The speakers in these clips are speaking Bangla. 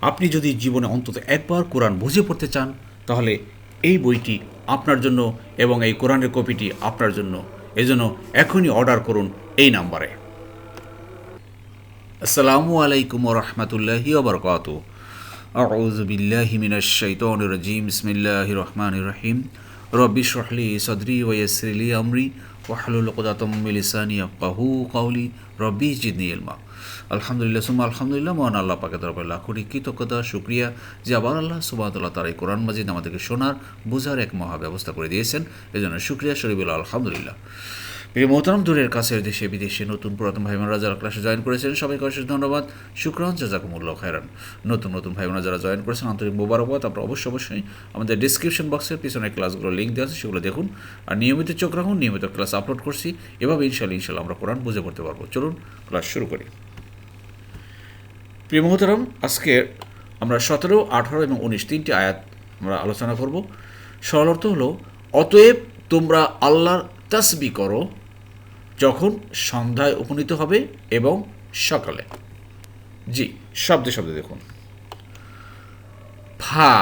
আপনি যদি জীবনে অন্তত একবার কোরআন বুঝে পড়তে চান, তাহলে এই বইটি আপনার জন্য এবং এই কোরআনের কপিটি আপনার জন্য। এজন্য এখনই অর্ডার করুন এই নাম্বারে। আসসালামু আলাইকুম রহমতুল্লাহি ওবরকাত। বিল্লাহি মিনাশ শাইতানির রাজিম। বিসমিল্লাহির রহমানির রহিম। রব্বি ইশরাহ লি সাদরি ওয়া ইয়াসসির লি আমরি। ওয়াহলুল উকদাতাম মিন লিসানি ইয়াফকাহু কওলি। রব্বি জিদনি ইলমা। আলহামদুলিল্লাহ সুমা আলহামদুলিল্লাহ, মহান আল্লাহ পাকে তরফে লাখুরি কৃতজ্ঞতা, শুক্রিয়া যে আবার আল্লাহ সুবাহতাল্লাহ তার এই কোরআন মাজিদ আমাদেরকে শোনার, বোঝার এক মহা ব্যবস্থা করে দিয়েছেন। এজন্য শুক্রিয়া শরীফুল্লাহ আলহামদুলিল্লাহ। প্রিয় মোহতারাম, দূরের কাছের দেশে, বিদেশে নতুন পুরাতন ভাই বোনেরা যারা ক্লাসে জয়েন করেছেন, সবাইকে অশেষ ধন্যবাদ। শুক্রান, জাজাকুমুল্লাহ খায়রান। নতুন নতুন ভাই বোনেরা যারা জয়েন করেছেন, আন্তরিক মোবারকবাদ। আপনারা অবশ্যই অবশ্যই আমাদের ডিসক্রিপশন বক্সের পিছনে ক্লাসগুলো লিঙ্ক দেওয়া আছে, সেগুলো দেখুন। আর নিয়মিত চোখ রাখুন, নিয়মিত ক্লাস আপলোড করছি। এভাবে ইনশাল্লাহ ইনশাল্লাহ আমরা কোরআন বুঝে পড়তে পারব। চলুন ক্লাস শুরু করি। প্রিয় মোহতারাম আজকে আমরা সতেরো, আঠারো এবং উনিশ তিনটি আয়াত আমরা আলোচনা করব। সরল অর্থ হলো, অতএব তোমরা আল্লাহর তাসবি করো যখন সন্ধ্যায় উপনীত হবে এবং সকালে। জি, শব্দে শব্দে দেখুন। ফা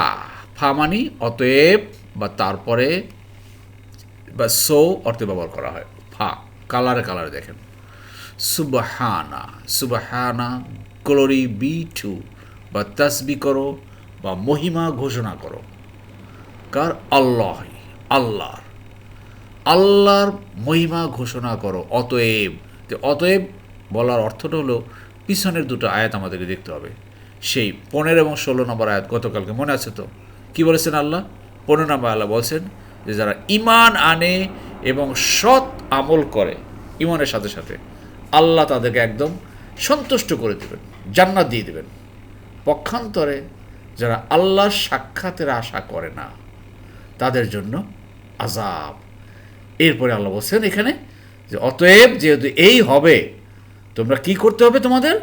ফা মানি অতএব বা তারপরে বা সো অর্থে ব্যবহার করা হয়। ফা, কালারে কালারে দেখেন। সুবাহানা সুবাহানা গ্লোরি বি টু বা তাসবি করো, বা মহিমা ঘোষণা করো। কার? আল্লাহ আল্লাহর। আল্লাহর মহিমা ঘোষণা করো, অতএব। তো অতএব বলার অর্থটা হলো, পিছনের দুটো আয়াত আমাদেরকে দেখতে হবে। সেই পনেরো এবং ষোলো নম্বর আয়াত গতকালকে মনে আছে তো? কি বলেছেন আল্লাহ? পনেরো নম্বর আল্লাহ বলছেন যে, যারা ইমান আনে এবং সৎ আমল করে ইমানের সাথে সাথে আল্লাহ তাদেরকে একদম সন্তুষ্ট করে দেবেন। জান্নাত দিয়ে দেবেন। পক্ষান্তরে যারা আল্লাহর সাক্ষাতের আশা করে না, তাদের জন্য আজাব এরপরে আল্লাহ বলছেন এখানে যে, অতএব যেহেতু এই হবে, তোমরা কি করতে হবে তোমাদের?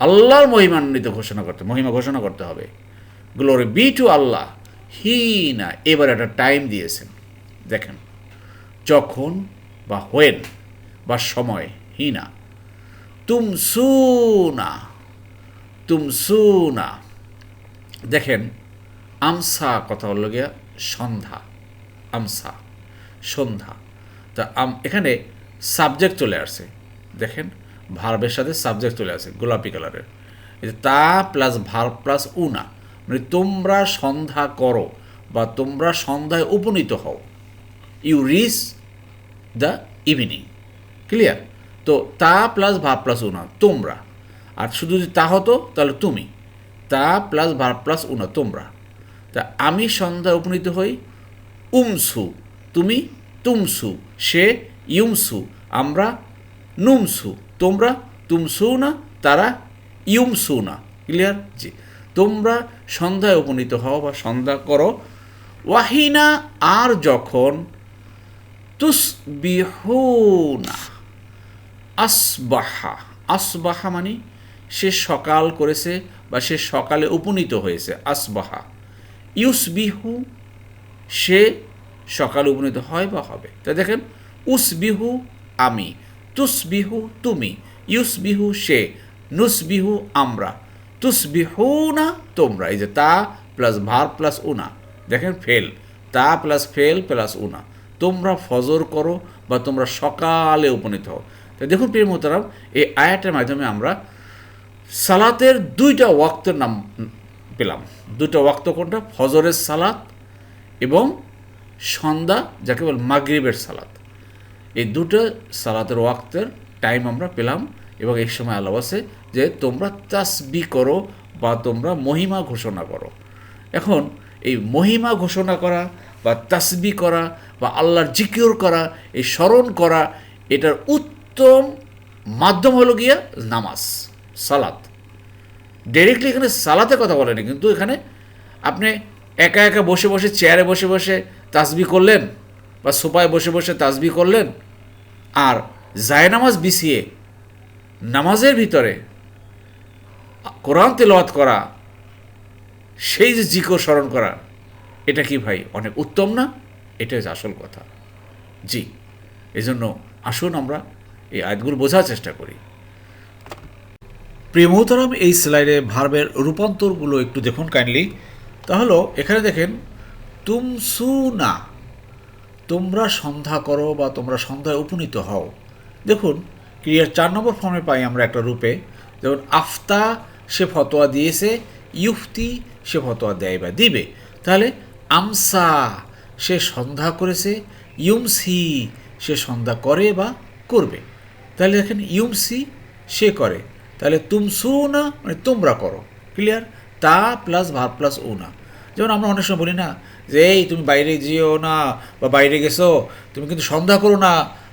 আল্লাহর মহিমান্বিত ঘোষণা করতে, মহিমা ঘোষণা করতে হবে। Glory be to Allah. হি না এবার একটা টাইম দিয়েছেন। দেখেন, যখন বা হোয়েন বা সময় হি না তুম সুনা তুম সুনা দেখেন, আমসা কথা হল গিয়া সন্ধ্যা, আমসা, সন্ধ্যা। তা আম, এখানে সাবজেক্ট চলে আসছে। দেখেন ভার্বের সাথে সাবজেক্ট চলে আসে গোলাপি কালারের তা প্লাস ভার প্লাস উনা মানে তোমরা সন্ধ্যা করো বা তোমরা সন্ধ্যায় উপনীত হও। You reach the evening clear তো তা প্লাস ভার প্লাস উনা তোমরা। আর শুধু যদি তা হতো, তাহলে তুমি। তা প্লাস ভার প্লাস উনা তোমরা। তা আমি সন্ধ্যায় উপনীত হই, উমসু, তুমি তুমসু, সে ইউমসু আমরা নুমসু, তোমরা তুমসু না, তারা ইউমসু না। ক্লিয়ার জি। তোমরা সন্ধ্যায় উপনীত হও বা সন্ধ্যা করো। ওয়াহিনা আর যখন তুসবিহুনা। আসবাহা। আসবাহা মানে সে সকাল করেছে বা সে সকালে উপনীত হয়েছে। আসবাহা। ইউসবিহু সে সকালে উপনীত হয় বা হবে। তা দেখেন, উসবিহু আমি, তুসবিহু তুমি, ইউসবিহু সে, নুসবিহু আমরা তুসবিহু না তোমরা। এই যে তা প্লাস ভার প্লাস উনা। দেখেন ফেল। তা প্লাস ফেল প্লাস উনা। তোমরা ফজর করো বা তোমরা সকালে উপনীত হও। তা দেখুন প্রিয় মোতারাম এই আয়াটের মাধ্যমে আমরা সালাতের দুইটা ওয়াক্তের নাম পেলাম। দুটো ওয়াক্ত কোনটা? ফজরের সালাত এবং সন্ধ্যা, যাকে বল মাগরিবের সালাত। এই দুটো সালাতের ওয়াক্তের টাইম আমরা পেলাম এবং এই সময় আল্লাহ আছে যে তোমরা তাসবি করো বা তোমরা মহিমা ঘোষণা করো। এখন এই মহিমা ঘোষণা করা বা তাসবি করা বা আল্লাহর জিকির করা, এই স্মরণ করা, এটার উত্তম মাধ্যম হলো গিয়া নামাজ, সালাত। ডাইরেক্টলি এখানে সালাতে কথা বলেনি, কিন্তু এখানে আপনি একা একা বসে বসে চেয়ারে বসে বসে তাসবি করলেন বা সোফায় বসে বসে তাসবি করলেন আর জায়নামাজ বিছিয়ে নামাজের ভিতরে কোরআন তেলাওয়াত করা, সেই যে জিকো স্মরণ করা, এটা কি ভাই অনেক উত্তম না? এটা হচ্ছে আসল কথা। জি, এজন্য আসুন আমরা এই আয়াতগুলো বোঝার চেষ্টা করি। প্রিয় এই স্লাইডে ভার্বের রূপান্তরগুলো একটু দেখুন কাইন্ডলি তাহলে এখানে দেখেন তুমসু না তোমরা সন্ধ্যা করো বা তোমরা সন্ধ্যায় উপনীত হও। দেখুন, ক্রিয়ার চার নম্বর ফর্মে পাই আমরা একটা রূপে। যেমন, আফতা সে ফতোয়া দিয়েছে, ইউফতি সে ফতোয়া দেয় বা দিবে। তাহলে, আমসা সে সন্ধ্যা করেছে, ইউমসি সে সন্ধ্যা করে বা করবে। তাহলে দেখেন ইউমসি সে করে। তাহলে তুমসু না মানে তোমরা করো। ক্লিয়ার তা প্লাস ভাব প্লাস ও না। যেমন আমরা অনেক সময় বলি না যে, এই তুমি বাইরে যেও না বা বাইরে গেছো, তুমি কিন্তু সন্ধ্যা করো না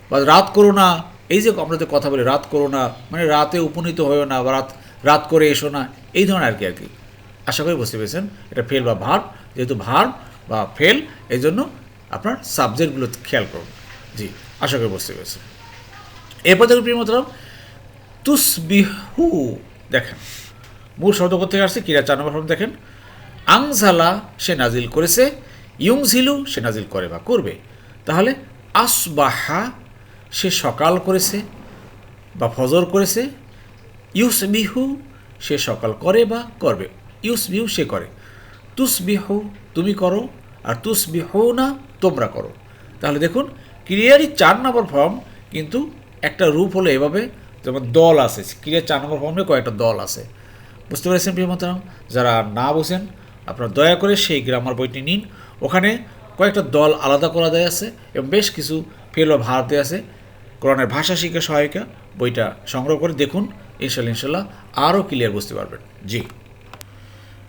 বা রাত করো না। এই যে আমরা যে কথা বলি, রাত করো না মানে রাতে উপনীত হয়েও না বা রাত রাত করে এসো না, এই ধরনের আর কি আর কি। আশা করি বুঝতে পেরেছেন? এটা ফেল বা ভার, যেহেতু ভার বা ফেল এই জন্য আপনার সাবজেক্টগুলো খেয়াল করুন। জি, আশা করি বুঝতে পেরেছেন। এরপর দেখুন প্রিয় মতলব তুসবিহু, দেখেন, মূল শব্দ থেকে আসছে? কিরা চার নম্বর দেখেন। আংজালা সে নাজিল করেছে ইউংঝিলু সে নাজিল করে বা করবে। তাহলে আসবাহা সে সকাল করেছে বা ফজর করেছে, ইউসবিহু সে সকাল করে বা করবে। ইউসবিহু সে করে। তুসবিহু তুমি করো আর তুসবিহু না তোমরা করো। তাহলে দেখুন, ক্রিয়ারই চার নম্বর ফর্ম, কিন্তু একটা রূপ হলো এভাবে, যেমন দল আছে ক্রিয়ার চার নম্বর ফর্মে কয়েকটা দল আছে। বুঝতে পেরেছেন প্রিয় মতারাম যারা না বোঝেন, আপনারা দয়া করে সেই গ্রামার বইটি নিন। ওখানে কয়েকটা দল আলাদা করা দেয় আছে এবং বেশ কিছু ফেল ও ভার দেওয়া আছে। কোরআনের ভাষা শিক্ষা সহায়িকা বইটা সংগ্রহ করে দেখুন ইনশাল্লাহ ইনশাল্লাহ আরও ক্লিয়ার বুঝতে পারবেন। জি।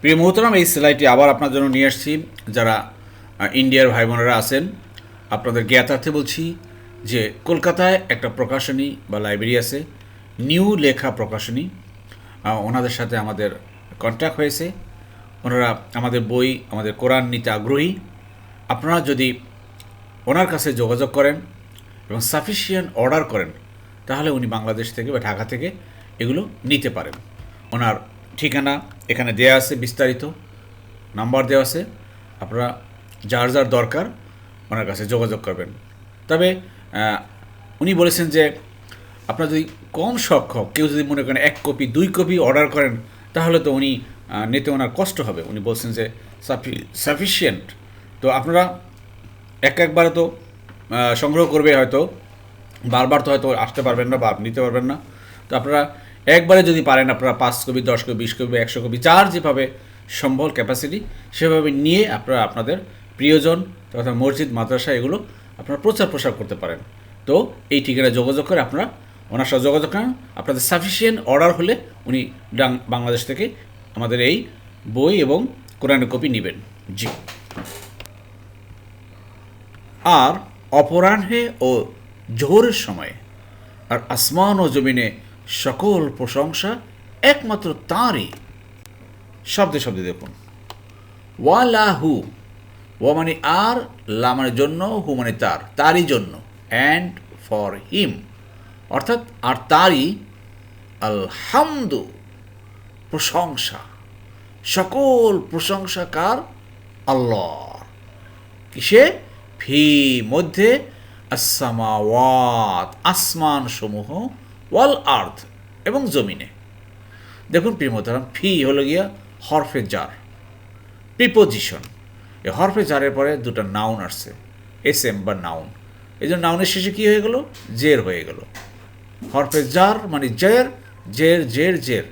প্রিয় মোহতরাম এই সেলাইটি আবার আপনার জন্য নিয়ে আসছি। যারা ইন্ডিয়ার ভাই বোনেরা আছেন, আপনাদের জ্ঞাতার্থে বলছি যে কলকাতায় একটা প্রকাশনী বা লাইব্রেরি আছে, নিউ লেখা প্রকাশনী ওনাদের সাথে আমাদের কন্ট্যাক্ট হয়েছে। ওনারা আমাদের বই, আমাদের কোরআন নিতে আগ্রহী। আপনারা যদি ওনার কাছে যোগাযোগ করেন এবং সাফিসিয়েন্ট অর্ডার করেন, তাহলে উনি বাংলাদেশ থেকে বা ঢাকা থেকে এগুলো নিতে পারেন। ওনার ঠিকানা এখানে দেয়া আছে বিস্তারিত, নাম্বার দেওয়া আছে। আপনারা যার যার দরকার ওনার কাছে যোগাযোগ করবেন। তবে উনি বলেছেন যে আপনার যদি কম সক্ষম, কেউ যদি মনে করেন এক কপি, দুই কপি অর্ডার করেন, তাহলে তো উনি নিতে ওনার কষ্ট হবে। উনি বলছেন যে সাফিসিয়েন্ট তো আপনারা এক একবারে তো সংগ্রহ করবে হয়তো, বারবার তো হয়তো আসতে পারবেন না বা নিতে পারবেন না। তো আপনারা একবারে যদি পারেন, আপনারা পাঁচ কপি, দশ কপি, বিশ কপি, একশো কপি, যার যেভাবে সম্ভব ক্যাপাসিটি সেভাবে নিয়ে আপনারা আপনাদের প্রিয়জন, তথা মসজিদ, মাদ্রাসা, এগুলো আপনারা প্রচার প্রসার করতে পারেন। তো এই ঠিকানায় যোগাযোগ করে আপনারা ওনার সাথে যোগাযোগ করেন। আপনাদের সাফিসিয়েন্ট অর্ডার হলে উনি বাংলাদেশ থেকে আমাদের এই বই এবং কোরআনের কপি নেবেন। জি। আর অপরাহ্নে ও জোহরের সময়ে আর আসমান ও জমিনে সকল প্রশংসা একমাত্র তাঁরই। শব্দে শব্দে দেখুন। ওয়ালাহু ও মানে আর লা মানে জন্য হু মানে তার, তারই জন্য। অ্যান্ড ফর হিম অর্থাৎ, আর তারই আলহামদু, প্রশংসা। সকল প্রশংসা কার? আল্লাহ কিসে? ফি মধ্যে আসামাওয়াত আসমান সমূহ ওয়াল আর্থ, এবং জমিনে। দেখুন প্রিমতারাম ফি হলো গিয়া হরফে জার প্রিপোজিশন এই হরফে জারের পরে দুটো নাউন আসছে। এস এম বা নাউন এই জন্য নাউনের শেষে কী হয়ে গেল? জের হয়ে গেল। হরফে জার মানে জের জের জের জের।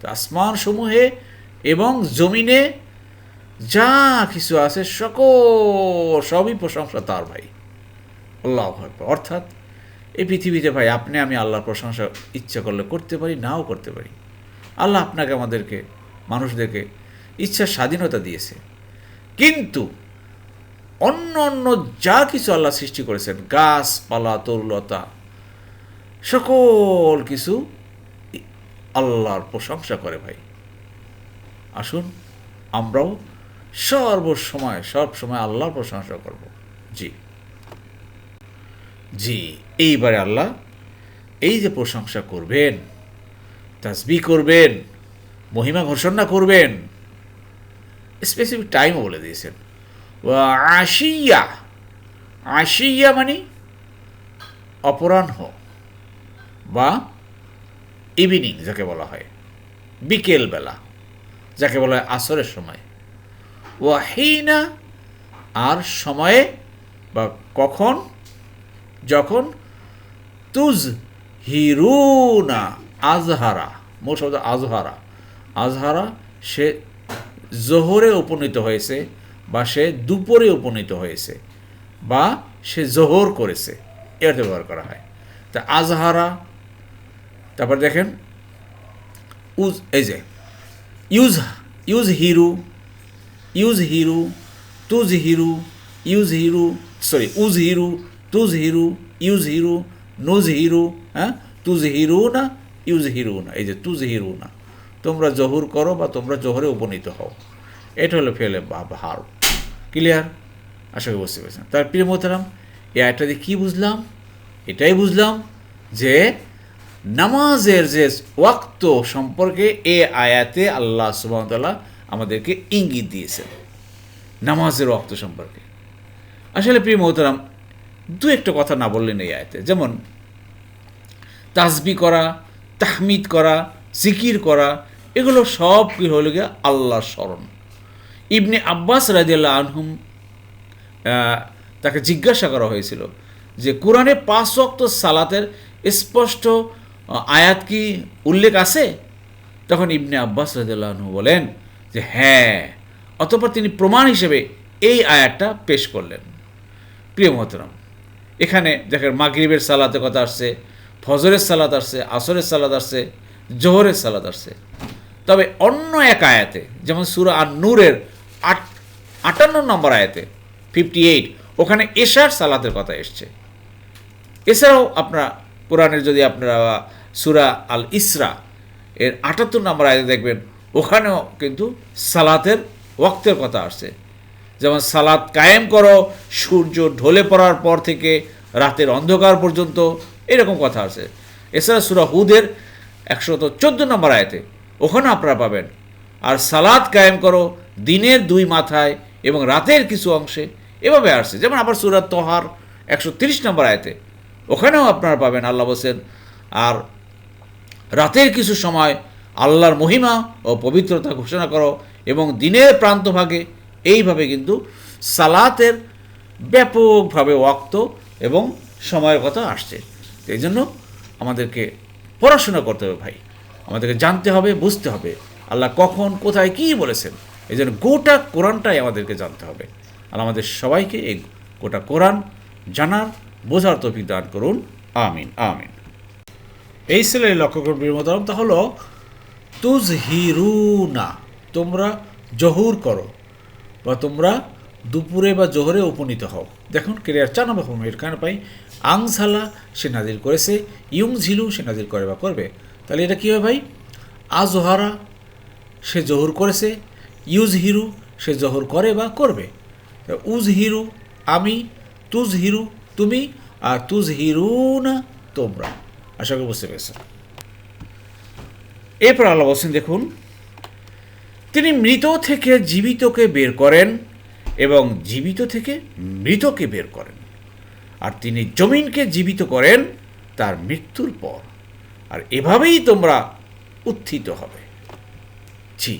তো আসমান সমূহে এবং জমিনে যা কিছু আছে, সকল সবই প্রশংসা তার ভাই। আল্লাহ অর্থাৎ এই পৃথিবীতে ভাই, আপনি, আমি আল্লাহর প্রশংসা ইচ্ছা করলে করতে পারি, নাও করতে পারি। আল্লাহ আপনাকে আমাদেরকে, মানুষদেরকে ইচ্ছার স্বাধীনতা দিয়েছে। কিন্তু অন্য অন্য যা কিছু আল্লাহ সৃষ্টি করেছেন গাছপালা তরুলতা, সকল কিছু আল্লাহর প্রশংসা করে ভাই। আসুন, আমরাও সর্বসময় সব সময় আল্লাহর প্রশংসা করব। জি। জি, এইবারে আল্লাহ এই যে প্রশংসা করবেন, তাসবি করবেন, মহিমা ঘোষণা করবেন স্পেসিফিক টাইমও বলে দিয়েছেন। আশিয়া আশিয়া মানে অপরাহ্ন বা ইভিনিং যাকে বলা হয় বিকেলবেলা যাকে বলা হয় আসরের সময়। ওয়াহিনা আর সময়ে বা কখন? যখন তুজ হিরুনা আজহারা মোট শব্দ আজহারা। আজহারা সে জোহরে উপনীত হয়েছে বা সে দুপুরে উপনীত হয়েছে বা সে জোহর করেছে। এর ব্যবহার করা হয়। তা আজহারা, তারপর দেখেন, উজ, এই যে, ইউজ ইউজ হিরু ইউজ হিরু তুজ হিরু ইউজ হিরু সরি উজ হিরু তুজ হিরু ইউজ হিরু নুজ হিরু হ্যাঁ তুজ হিরু না ইউজ হিরু না এই যে তুজ হিরু না তোমরা জহুর করো বা তোমরা জোহরে উপনীত হও। এটা হলো ফেলে বা ভার ক্লিয়ার আশা করি বুঝতে পেরেছেন। তার প্রিয় মোহতারাম, এই আয়টা দিয়ে কী বুঝলাম? এটাই বুঝলাম যে নামাজের যে ওয়াক্ত সম্পর্কে এ আয়াতে আল্লাহ সুবাহতাল্লাহ আমাদেরকে ইঙ্গিত দিয়েছেন। নামাজের ওয়াক্ত সম্পর্কে। আসলে প্রিয় মোহতারাম, দু একটা কথা না বললেন এই আয়াতে। যেমন, তাসবি করা, তাহমিদ করা, জিকির করা এগুলো সব কি হলো গিয়ে? আল্লাহর স্মরণ। ইবনে আব্বাস রাজিয়াল্লাহ আনহুম তাকে জিজ্ঞাসা করা হয়েছিল যে, কোরআনে পাঁচ ওয়াক্ত সালাতের স্পষ্ট আয়াত কি উল্লেখ আছে? তখন ইবনে আব্বাস রাজিয়াল্লাহ আনহু বলেন যে হ্যাঁ। অতঃপর তিনি প্রমাণ হিসেবে এই আয়াতটা পেশ করলেন। প্রিয় মহতরম, এখানে দেখেন মাগরিবের সালাতের কথা আসছে, ফজরের সালাত আসছে, আসরের সালাত আসছে, জোহরের সালাত আসছে। তবে অন্য এক আয়াতে, যেমন সুরা আর নূরের আট, আটান্ন নম্বর আয়াতে ফিফটি এইট ওখানে এশার সালাতের কথা এসছে। এছাড়াও আপনারা কোরআনের যদি আপনারা সুরা আল ইসরা এর আটাত্তর নম্বর আয়াতে দেখবেন, ওখানেও কিন্তু সালাতের ওয়াক্তের কথা আসছে। যেমন সালাত কায়েম করো, সূর্য ঢলে পড়ার পর থেকে রাতের অন্ধকার পর্যন্ত, এরকম কথা আছে। এছাড়া সুরা হুদের একশত চোদ্দ নম্বর আয়াতে ওখানে আপনারা পাবেন। আর সালাদ কায়েম করো দিনের দুই মাথায় এবং রাতের কিছু অংশে। এভাবে আসছে। যেমন আবার সুরাত তোহার একশো তিরিশ নম্বর আয়তে। ওখানেও আপনারা পাবেন, আল্লাহ বলছেন, আর রাতের কিছু সময় আল্লাহর মহিমা ও পবিত্রতা ঘোষণা করো এবং দিনের প্রান্তভাগে এইভাবে কিন্তু সালাতের ব্যাপকভাবে ওয়াক্ত এবং সময়ের কথা আসছে। এই জন্য আমাদেরকে পড়াশোনা করতে হবে ভাই। আমাদেরকে জানতে হবে, বুঝতে হবে। আল্লাহ কখন, কোথায় কী বলেছেন। এই জন্য গোটা কোরআনটাই আমাদেরকে জানতে হবে। আর আমাদের সবাইকে এই গোটা কোরআন জানার, বোঝার তৌফিক দান করুন। আমিন আমিন। এই সেলের লক্ষ্য করবি মতাম তা হলো তুজ হিরুনা তোমরা জহুর করো, বা তোমরা দুপুরে বা জোহরে উপনীত হও। দেখুন কেরিয়ার চার নম্বর ফর্ম এখানে পাই আংসালা সে নাজির করেছে ইউং ঝিলু সে নাজির করে বা করবে। তাহলে এটা কী হবে ভাই? আজহারা, সে জহুর করেছে। ইউজ হিরু সে জহর করে বা করবে। উজ হিরু আমি তুজ হিরু তুমি, আর তুজ হিরু না তোমরা। আশা করি বুঝতে পেরেছ এরপর আল্লাহ বলছেন, দেখুন, তিনি মৃত থেকে জীবিতকে বের করেন এবং জীবিত থেকে মৃতকে বের করেন। আর তিনি জমিনকে জীবিত করেন তার মৃত্যুর পর। আর এভাবেই তোমরা উত্থিত হবে। জি,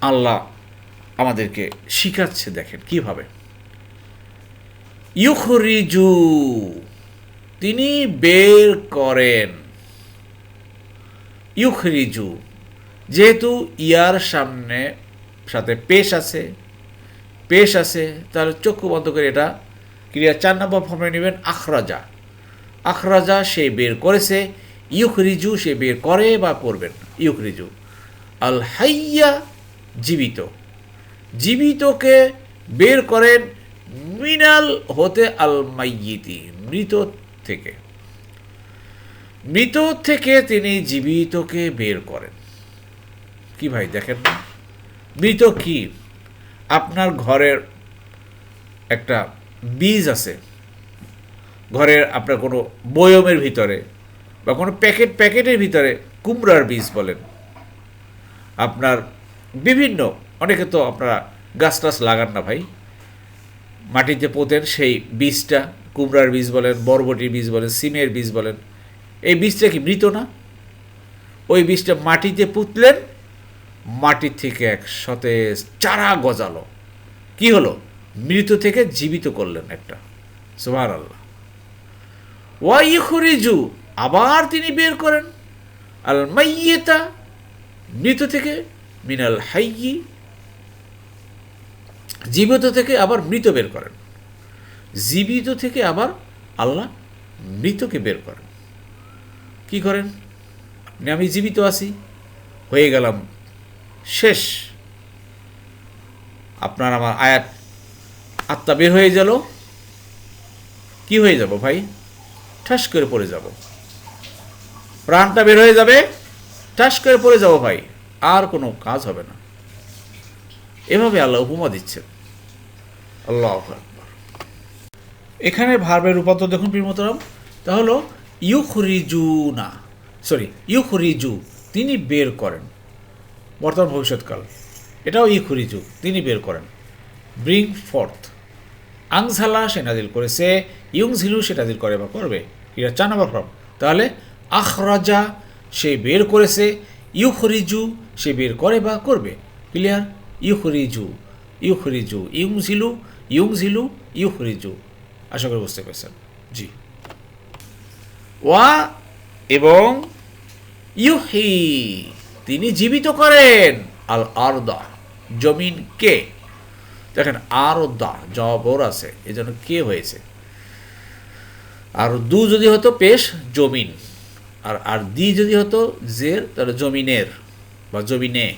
আল্লাহ আমাদেরকে শিখাচ্ছে দেখেন কীভাবে। ইউখরিজু, তিনি বের করেন। ইউখরিজু, যেহেতু ইয়ার সামনে সাথে পেশ আছে পেশ আছে, তাহলে চক্ষু বন্ধ করে এটা ক্রিয়া চার নম্বর ফর্মে নেবেন আখরাজা। আখরাজা সে বের করেছে, ইউখরিজু সে বের করে বা করবেন ইউখরিজু। আল হাইয়া জীবিত। জীবিতকে বের করেন মিনাল হতে আল মাইয়িতি, মৃত থেকে। মৃত থেকে তিনি জীবিতকে বের করেন। কি ভাই, দেখেন মৃত কি? আপনার ঘরের একটা বীজ আছে। ঘরের আপনার কোনো বয়মের ভিতরে বা কোনো প্যাকেট, প্যাকেটের ভিতরে কুমড়ার বীজ বলেন। আপনার বিভিন্ন, অনেকে তো আপনারা গাছ টাছ লাগান না ভাই। মাটিতে পোতেন সেই বীজটা, কুমড়ার বীজ বলেন, বরবটির বীজ বলেন, সিমের বীজ বলেন। এই বীজটা কি মৃত না? ওই বীজটা মাটিতে পুঁতলেন, মাটি থেকে এক সতেজ চারা গজালো। কি হলো? মৃত থেকে জীবিত করলেন একটা। সুভার আল্লাহ ওয়াইখরিজু, আবার তিনি বের করেন। আল মাইয়েতা মৃত থেকে মিনাল হাইয়ি, জীবিত থেকে আবার মৃত বের করেন। জীবিত থেকে আবার আল্লাহ মৃতকে বের করেন। কি করেন? আমি জীবিত আছি, হয়ে গেলাম, শেষ। আপনার আমার আয়াত আত্মা বের হয়ে গেল। কি হয়ে যাব ভাই? ঠাস করে পড়ে যাব। প্রাণটা বের হয়ে যাবে, ঠাস করে পড়ে যাব ভাই, আর কোনো কাজ হবে না। এভাবে আল্লাহ উপমা দিচ্ছেন। আল্লাহ এখানে ভার্বের রূপান্তর দেখুন প্রিমতরাম তা হলো ইউখরিজু না সরি ইউখরিজু, তিনি বের করেন। বর্তমান ভবিষ্যৎকাল, এটাও ইউখরিজু, তিনি বের করেন। ব্রিং ফর্থ আংসালা সে নাজিল করেছে ইউংঝিলু সে নাজিল করে বা করবে। এটা চার নম্বর ফর্ম। তাহলে আখরাজা সে বের করেছে, ইউখরিজু সে বের করে বা করবে। ক্লিয়ার? ইউখরিজু ইউখরিজু ইউংঝিলু ইউংঝিলু ইউখরিজু। আশা করি বুঝতে পেরেছেন। জি। ওয়া এবং ইউহি, তিনি জীবিত করেন। আল আরদা, জমিন দেখেন আরদা জবর আছে। এই জন্য কে হয়েছে? আর দু যদি হতো পেশ, জমিন। আর আর দি যদি হতো জের, তাহলে জমিনের বা জমিনে।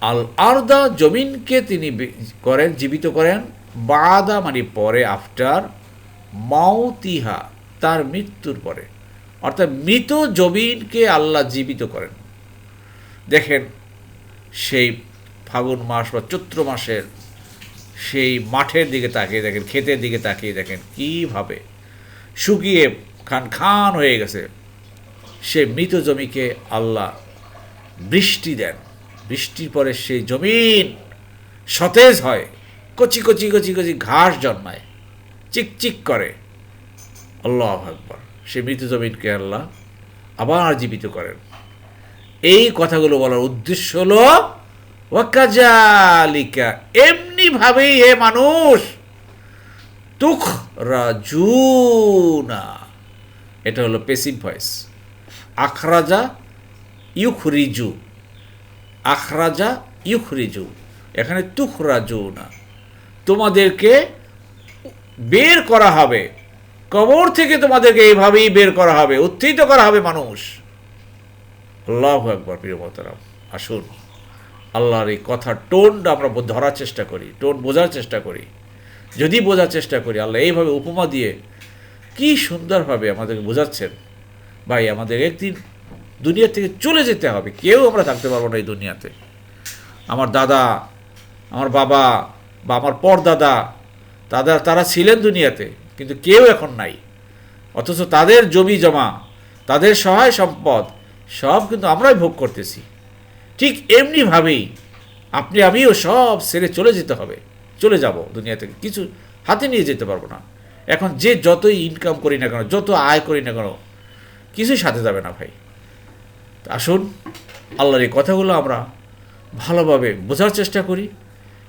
আল আরদা, জমিনকে তিনি করেন, জীবিত করেন। বাদা মানে পরে, আফটার। মাউতিহা, তার মৃত্যুর পরে। অর্থাৎ মৃত জমিনকে আল্লাহ জীবিত করেন। দেখেন, সেই ফাগুন মাস বা চৈত্র মাসের সেই মাঠের দিকে তাকিয়ে দেখেন, ক্ষেতের দিকে তাকিয়ে দেখেন কীভাবে শুকিয়ে খান খান হয়ে গেছে। সে মৃত জমিকে আল্লাহ বৃষ্টি দেন। বৃষ্টির পরে সেই জমিন সতেজ হয়, কচি কচি কচি কচি ঘাস জন্মায় চিকচিক করে। আল্লাহ আকবর, সে মৃত জমিনকে আল্লাহ আবার জীবিত করেন। এই কথাগুলো বলার উদ্দেশ্য হলো ওয়াকাজালিকা এমনি ভাবেই হে মানুষ তুখ রাজুনা এটা হলো পেসিভ ভয়েস আখরাজা ইউখরিজু। আখরাজা ইউখরিজু। এখানে তুখরাজু না তোমাদেরকে বের করা হবে। কবর থেকে তোমাদেরকে এইভাবেই বের করা হবে। উত্থিত করা হবে মানুষ। আল্লাহ একবার প্রিয় মতারাম আসুন। আল্লাহর এই কথার টোনটা আমরা ধরার চেষ্টা করি, টোন বোঝার চেষ্টা করি। যদি বোঝার চেষ্টা করি, আল্লাহ এইভাবে উপমা দিয়ে কি সুন্দরভাবে আমাদেরকে বোঝাচ্ছেন। ভাই, আমাদের একদিন দুনিয়া থেকে চলে যেতে হবে, কেউ আমরা থাকতে পারব না এই দুনিয়াতে। আমার দাদা, আমার বাবা বা আমার পরদাদা, তাদের, তারা ছিলেন দুনিয়াতে, কিন্তু কেউ এখন নাই। অথচ তাদের জমি জমা, তাদের সহায় সম্পদ, সব কিন্তু আমরাই ভোগ করতেছি। ঠিক এমনিভাবেই আপনি, আমিও সব সেরে চলে যেতে হবে। চলে যাব দুনিয়া থেকে। কিছু হাতে নিয়ে যেতে পারব না। এখন যে যতই ইনকাম করি না কেন, যত আয় করি না কেন কিছুই সাথে যাবে না ভাই। আসুন, আল্লাহর এই কথাগুলো আমরা ভালোভাবে বোঝার চেষ্টা করি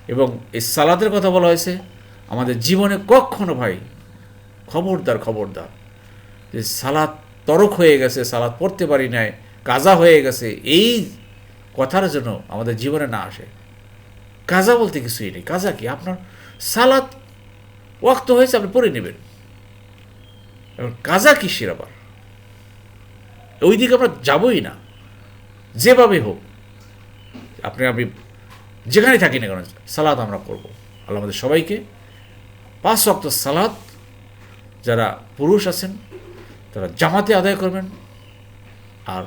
এবং এই সালাদের কথা বলা হয়েছে। আমাদের জীবনে কখনো ভাই, খবরদার খবরদার। যে সালাদ তরক হয়ে গেছে সালাদ পড়তে পারি নাই, কাজা হয়ে গেছে, এই কথার জন্য আমাদের জীবনে না আসে। কাজা বলতে কিছুই নেই। কাজা কি? আপনার সালাদ ওয়াক্ত হয়েছে, আপনি পড়ে নেবেন। এখন কাজা কিসের আবার? ওই দিকে আমরা যাবই না। যেভাবে হোক, আপনি, আমি যেখানে থাকি না কেন সালাদ আমরা করব। আল্লাহ আমাদের সবাইকে পাঁচ অক্ত সালাদ যারা পুরুষ আছেন, তারা জামাতে আদায় করবেন। আর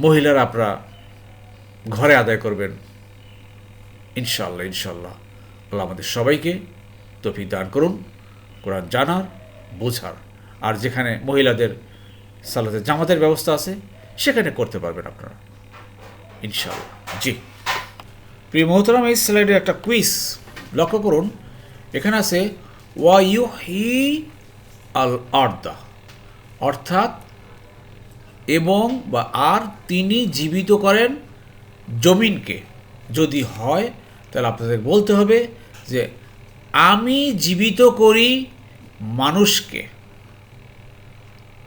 মহিলারা আপনারা ঘরে আদায় করবেন। ইনশাল্লাহ ইনশাল্লাহ আল্লাহ আমাদের সবাইকে তফিক দান করুন, কোরআন জানার, বোঝার। আর যেখানে মহিলাদের সালাতে জামাতের ব্যবস্থা আছে, সেখানে করতে পারবেন আপনারা। ইনশাল্লাহ জি। প্রিয় মোহতরাম, এই স্লাইডে একটা কুইজ লক্ষ্য করুন। এখানে আছে ওয়া ইউ হি আল আর্দা। অর্থাৎ এবং বা আর তিনি জীবিত করেন জমিনকে। যদি হয়, তাহলে আপনাদের বলতে হবে যে আমি জীবিত করি মানুষকে।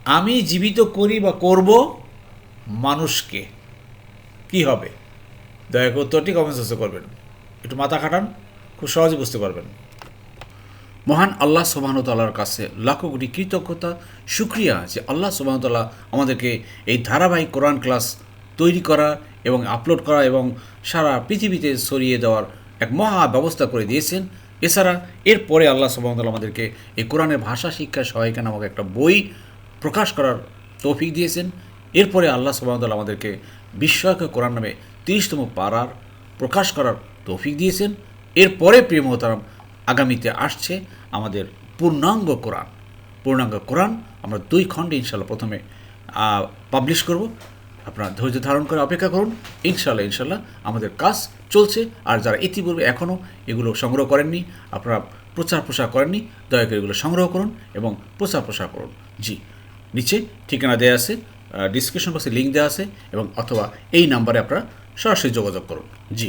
আমি জীবিত করি বা করব মানুষকে। কি হবে? দয়া করে উত্তরটি কমেন্ট করবেন। একটু মাথা খাটান, খুব সহজে বুঝতে পারবেন। মহান আল্লাহ সুবাহতাল্লাহর কাছে লাখো কোটি কৃতজ্ঞতা সুক্রিয়া যে আল্লাহ সুবাহতাল্লাহ আমাদেরকে এই ধারাবাহিক কোরআন ক্লাস তৈরি করা এবং আপলোড করা এবং সারা পৃথিবীতে ছড়িয়ে দেওয়ার এক মহা ব্যবস্থা করে দিয়েছেন। এছাড়া এরপরে আল্লাহ সুবাহতাল্লাহ আমাদেরকে এই কোরআনের ভাষা শিক্ষা সহায়িকা নামক একটা বই প্রকাশ করার তৌফিক দিয়েছেন। এরপরে আল্লাহ সুবাহতাল্লাহ আমাদেরকে বিস্ময়ক কোরআন নামে তিরিশতম পাড়ার প্রকাশ করার তৌফিক দিয়েছেন। এরপরে প্রিয় মহতারাম আগামীতে আসছে আমাদের পূর্ণাঙ্গ কোরআন। পূর্ণাঙ্গ কোরআন আমরা দুই খণ্ডে ইনশাল্লাহ প্রথমে পাবলিশ করব। আপনারা ধৈর্য ধারণ করে অপেক্ষা করুন। ইনশাল্লাহ ইনশাল্লাহ আমাদের কাজ চলছে। আর যারা ইতিপূর্বে এখনও এগুলো সংগ্রহ করেননি, আপনারা প্রচার প্রসার করেননি, দয়া করে এগুলো সংগ্রহ করুন এবং প্রচার প্রসার করুন। জি, নিচে ঠিকানা দেওয়া আছে ডিসক্রিপশন বক্সে লিঙ্ক দেওয়া আছে এবং অথবা এই নাম্বারে আপনারা সরাসরি যোগাযোগ করুন। জি।